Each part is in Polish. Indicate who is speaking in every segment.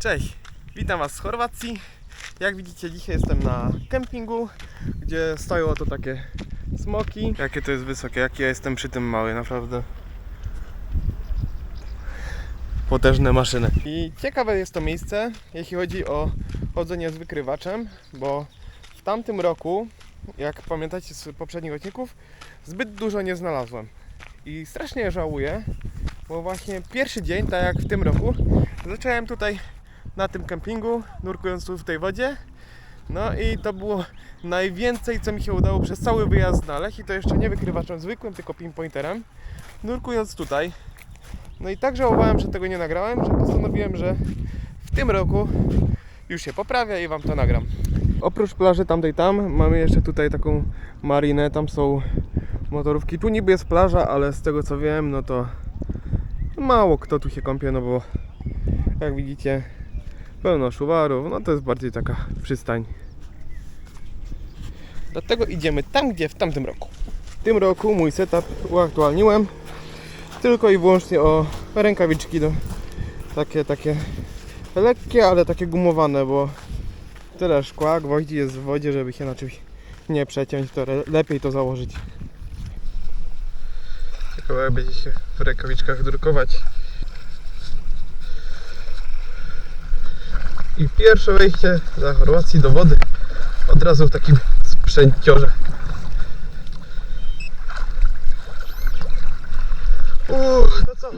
Speaker 1: Cześć, witam Was z Chorwacji. Jak widzicie, dzisiaj jestem na kempingu, gdzie stoją oto takie smoki. Jakie to jest wysokie, jaki ja jestem przy tym mały, naprawdę. Potężne maszyny. I ciekawe jest to miejsce, jeśli chodzi o chodzenie z wykrywaczem, bo w tamtym roku, jak pamiętacie z poprzednich odcinków, zbyt dużo nie znalazłem. I strasznie żałuję, bo właśnie pierwszy dzień, tak jak w tym roku, zacząłem tutaj na tym kempingu, nurkując tu w tej wodzie. No i to było najwięcej, co mi się udało przez cały wyjazd znaleźć i to jeszcze nie wykrywaczem zwykłym, tylko pinpointerem, nurkując tutaj. No i tak żałowałem, że tego nie nagrałem, że postanowiłem, że w tym roku już się poprawia i Wam to nagram. Oprócz plaży tamtej tam, mamy jeszcze tutaj taką marinę, tam są motorówki. Tu niby jest plaża, ale z tego co wiem, no to mało kto tu się kąpie, no bo jak widzicie pełno szuwarów, no to jest bardziej taka przystań. Dlatego idziemy tam, gdzie w tamtym roku. W tym roku mój setup uaktualniłem tylko i wyłącznie o rękawiczki do takie, takie lekkie, ale takie gumowane, bo tyle szkła, gwoździ jest w wodzie, żeby się na czymś nie przeciąć, to re- lepiej to założyć. Ciekawe jak będzie się w rękawiczkach drukować. I pierwsze wejście za Chorwacji do wody od razu w takim sprzęciorze. Uuu, to co?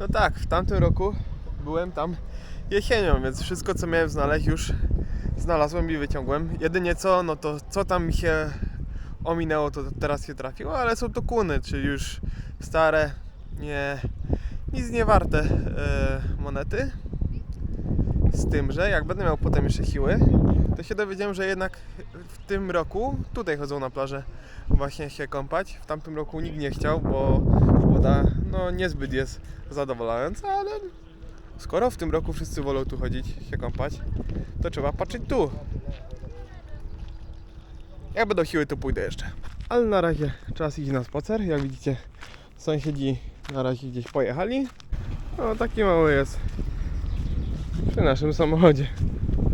Speaker 1: No tak, w tamtym roku byłem tam jesienią, więc wszystko co miałem znaleźć już znalazłem i wyciągłem. Jedynie co, no to co tam mi się ominęło, to teraz się trafiło, ale są to kuny, czyli już stare, nie, nic nie warte e, monety. Z tym, że jak będę miał potem jeszcze siły, to się dowiedziałem, że jednak w tym roku tutaj chodzą na plażę właśnie się kąpać. W tamtym roku nikt nie chciał, bo woda no niezbyt jest zadowalająca, ale skoro w tym roku wszyscy wolą tu chodzić, się kąpać, to trzeba patrzeć tu. Jak będą siły, to pójdę jeszcze. Ale na razie czas iść na spacer. Jak widzicie, sąsiedzi na razie gdzieś pojechali. No taki mały jest przy naszym samochodzie.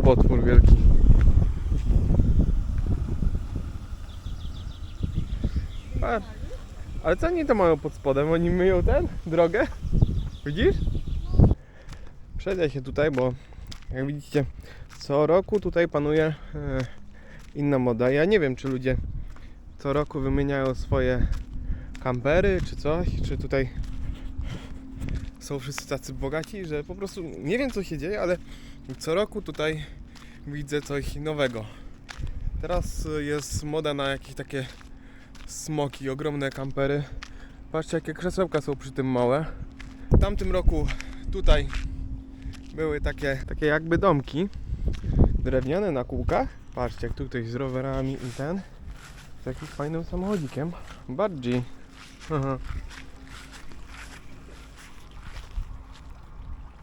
Speaker 1: Potwór wielki. Patrz. Ale co oni to mają pod spodem? Oni myją ten? Drogę? Widzisz? Przejdę się tutaj, bo jak widzicie, co roku tutaj panuje e, inna moda. Ja nie wiem, czy ludzie co roku wymieniają swoje kampery, czy coś, czy tutaj są wszyscy tacy bogaci, że po prostu nie wiem, co się dzieje, ale co roku tutaj widzę coś nowego. Teraz jest moda na jakieś takie smoki, ogromne kampery. Patrzcie, jakie krzesełka są przy tym małe. W tamtym roku tutaj były takie, takie jakby domki drewniane na kółkach. Patrzcie, jak tu ktoś z rowerami i ten z jakimś fajnym samochodzikiem. Bardziej.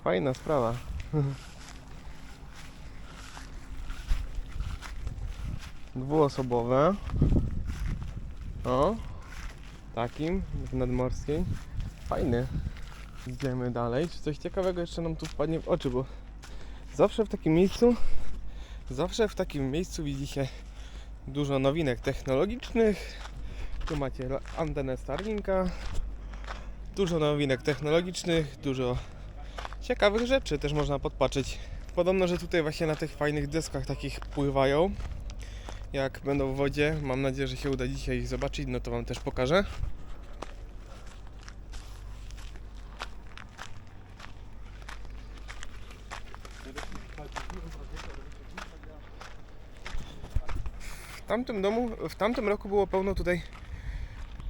Speaker 1: Fajna sprawa. Dwuosobowe. O, takim w nadmorskiej. Fajny. Idziemy dalej. Czy coś ciekawego jeszcze nam tu wpadnie w oczy, bo zawsze w takim miejscu, zawsze w takim miejscu widzi się dużo nowinek technologicznych. Tu macie antenę Starlinka. Dużo nowinek technologicznych, dużo ciekawych rzeczy też można podpatrzeć. Podobno, że tutaj właśnie na tych fajnych deskach takich pływają. Jak będą w wodzie, mam nadzieję, że się uda dzisiaj ich zobaczyć, no to Wam też pokażę. W tamtym domu, w tamtym roku było pełno tutaj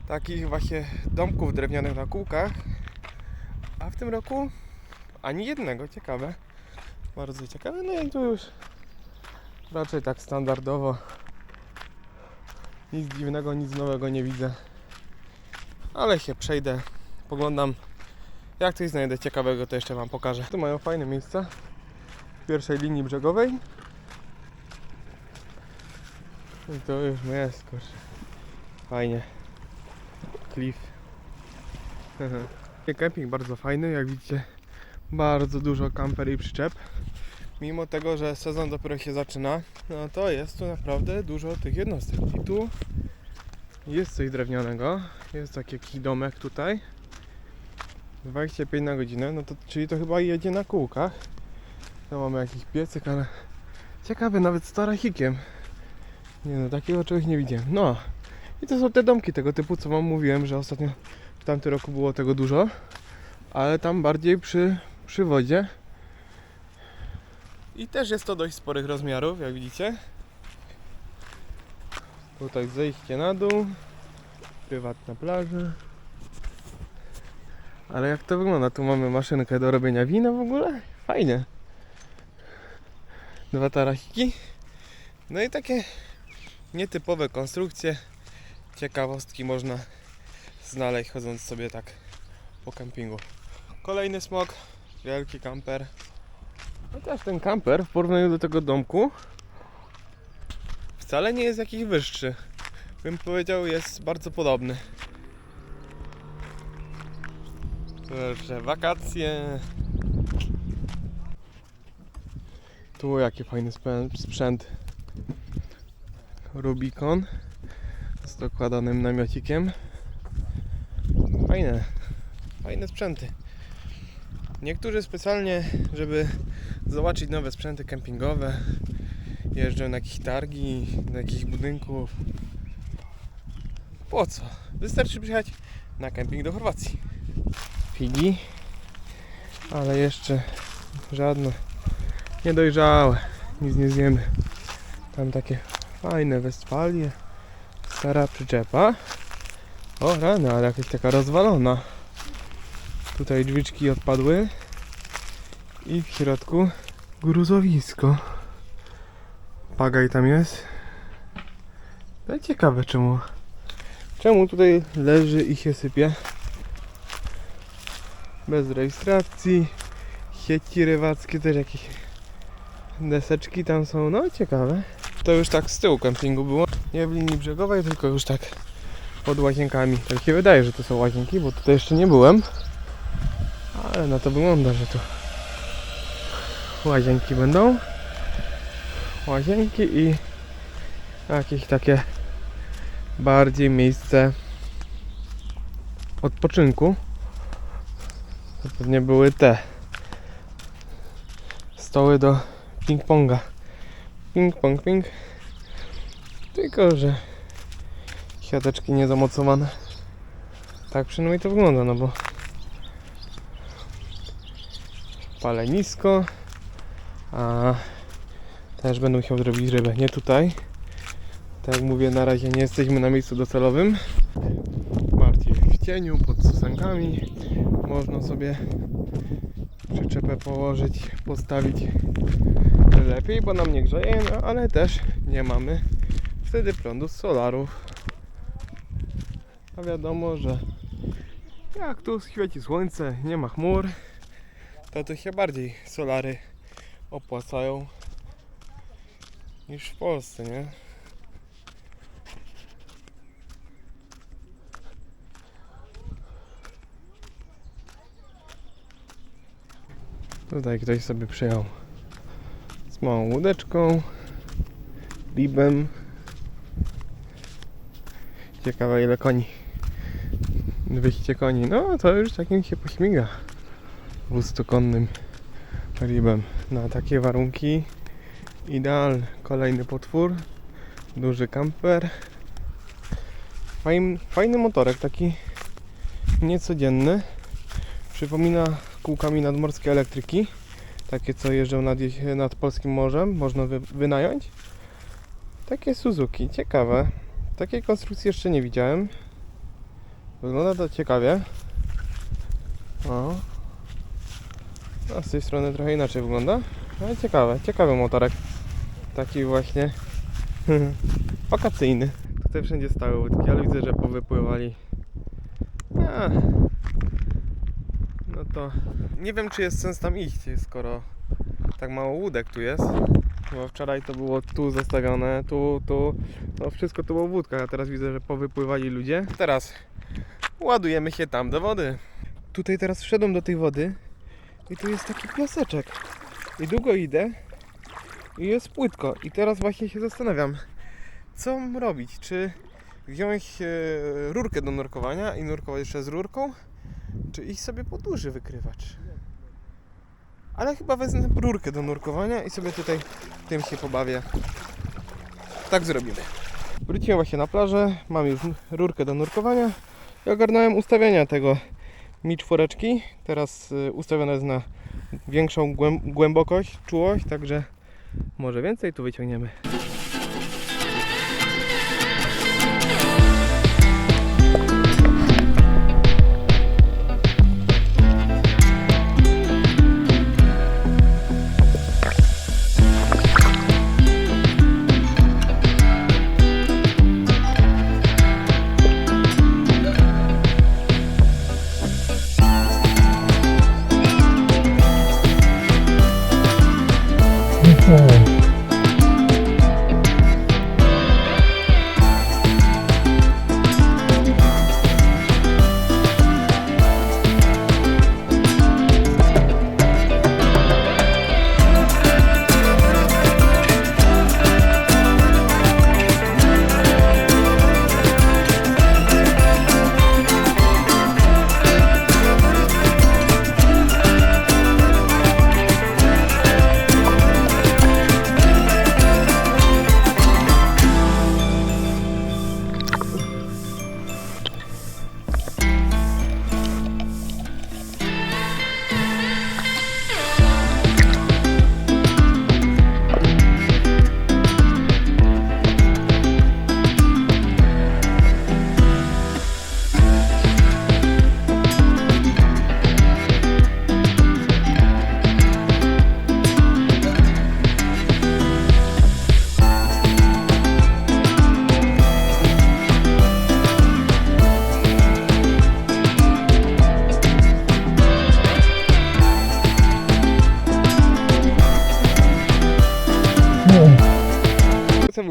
Speaker 1: takich właśnie domków drewnianych na kółkach, a w tym roku ani jednego, ciekawe. Bardzo ciekawe, no i tu już raczej tak standardowo. Nic dziwnego, nic nowego nie widzę. Ale się przejdę, poglądam. Jak coś znajdę ciekawego, to jeszcze Wam pokażę. Tu mają fajne miejsca w pierwszej linii brzegowej. I to już jest, kurczę. Fajnie. Cliff. Kemping bardzo fajny, jak widzicie. Bardzo dużo kamper i przyczep. Mimo tego, że sezon dopiero się zaczyna, no to jest tu naprawdę dużo tych jednostek. I tu jest coś drewnianego. Jest taki jakiś domek tutaj. 25 na godzinę, no to czyli to chyba jedzie na kółkach. Tu mamy jakiś piecyk, ale ciekawy nawet z tarachikiem. Nie no, takiego czegoś nie widziałem. No i to są te domki tego typu, co wam mówiłem, że ostatnio w tamtym roku było tego dużo, ale tam bardziej przy, przy wodzie. I też jest to dość sporych rozmiarów, jak widzicie. Tutaj zejście na dół, prywatna plaża. Ale jak to wygląda? Tu mamy maszynkę do robienia wina w ogóle? Fajnie. Dwa tarachiki. No i takie nietypowe konstrukcje, ciekawostki można znaleźć chodząc sobie tak po kempingu. Kolejny smok, wielki kamper. Też ten kamper w porównaniu do tego domku wcale nie jest jakiś wyższy. Bym powiedział jest bardzo podobny. Proszę, wakacje. Tu jaki fajny sprzęt. Rubicon z dokładanym namiocikiem. Fajne, fajne sprzęty. Niektórzy specjalnie, żeby zobaczyć nowe sprzęty kempingowe, jeżdżą na jakieś targi, do jakichś budynków. Po co? Wystarczy przyjechać na kemping do Chorwacji. Figi, ale jeszcze żadne niedojrzałe. Nic nie zjemy. Tam takie fajne Westfalie. Stara przyczepa. O rany, ale jakaś taka rozwalona. Tutaj drzwiczki odpadły. I w środku gruzowisko. Pagaj tam jest. No ciekawe czemu. Czemu tutaj leży i się sypie? Bez rejestracji. Sieci rybackie też jakieś deseczki tam są. No ciekawe. To już tak z tyłu kempingu było. Nie w linii brzegowej, tylko już tak pod łazienkami. Tak się wydaje, że to są łazienki, bo tutaj jeszcze nie byłem. Ale na to wygląda, że to łazienki będą. Łazienki i jakieś takie bardziej miejsce odpoczynku. To pewnie były te stoły do ping-ponga. Ping, pong, ping. Tylko, że siateczki nie zamocowane. Tak przynajmniej to wygląda, no bo palenisko, a też będę musiał zrobić rybę. Nie tutaj. Tak jak mówię, na razie nie jesteśmy na miejscu docelowym. Bardziej w cieniu, pod susankami. Można sobie przyczepę położyć, postawić lepiej, bo nam nie grzeje, no, ale też nie mamy wtedy prądu z solarów. A wiadomo, że jak tu świeci słońce, nie ma chmur, to tu się bardziej solary opłacają niż w Polsce, nie? Tutaj ktoś sobie przyjął z małą łódeczką, bibem. Ciekawe ile koni. 200 koni. No to już takim się pośmiga. Dwustokonnym ribem. Na takie warunki idealny. Kolejny potwór. Duży kamper. Fajny, fajny motorek, taki niecodzienny. Przypomina kółkami nadmorskie elektryki. Takie co jeżdżą nad, nad polskim morzem. Można wy, wynająć. Takie Suzuki. Ciekawe. Takiej konstrukcji jeszcze nie widziałem. Wygląda to ciekawie. O. A z tej strony trochę inaczej wygląda. Ale ciekawe, ciekawy motorek. Taki właśnie wakacyjny. Tutaj wszędzie stały łódki, ale widzę, że powypływali. A. No to nie wiem, czy jest sens tam iść, skoro tak mało łódek tu jest. Bo wczoraj to było tu zostawione, tu, tu. To wszystko to było w łódkach, a teraz widzę, że powypływali ludzie. Teraz ładujemy się tam do wody. Tutaj teraz wszedłem do tej wody i tu jest taki piaseczek. I długo idę i jest płytko. I teraz właśnie się zastanawiam, co robić? Czy wziąć e, rurkę do nurkowania i nurkować jeszcze z rurką? Czy iść sobie po duży wykrywacz? Ale chyba wezmę rurkę do nurkowania i sobie tutaj tym się pobawię. Tak zrobimy. Wróciłem właśnie na plażę, mam już rurkę do nurkowania i ogarnąłem ustawienia tego mi czworeczki. Teraz y, ustawione jest na większą głęb- głębokość, czułość, także może więcej tu wyciągniemy.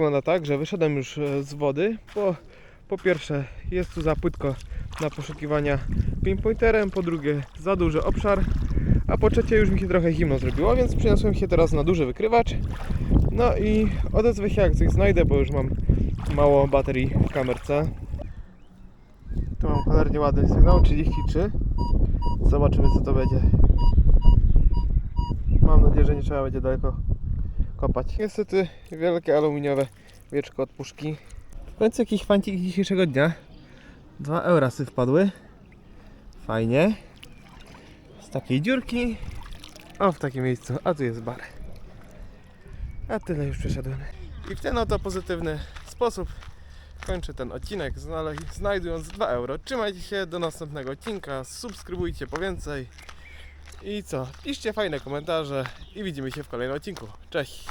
Speaker 1: Wygląda tak, że wyszedłem już e, z wody, bo po pierwsze jest tu za płytko na poszukiwania pinpointerem, po drugie za duży obszar, a po trzecie już mi się trochę zimno zrobiło, więc przeniosłem się teraz na duży wykrywacz. No i odezwę się jak coś znajdę, bo już mam mało baterii w kamerce. Tu mam cholernie ładny sygnał, 33. Zobaczymy co to będzie. Mam nadzieję, że nie trzeba będzie daleko kopać. Niestety wielkie aluminiowe wieczko od puszki. W końcu jakiś fancik dzisiejszego dnia. 2 eurasy wpadły. Fajnie. Z takiej dziurki. O, w takim miejscu. A tu jest bar. A tyle już przeszedłem. I w ten oto pozytywny sposób kończę ten odcinek, znajdując 2 euro. Trzymajcie się do następnego odcinka, subskrybujcie po więcej. I co? Piszcie fajne komentarze i widzimy się w kolejnym odcinku. Cześć!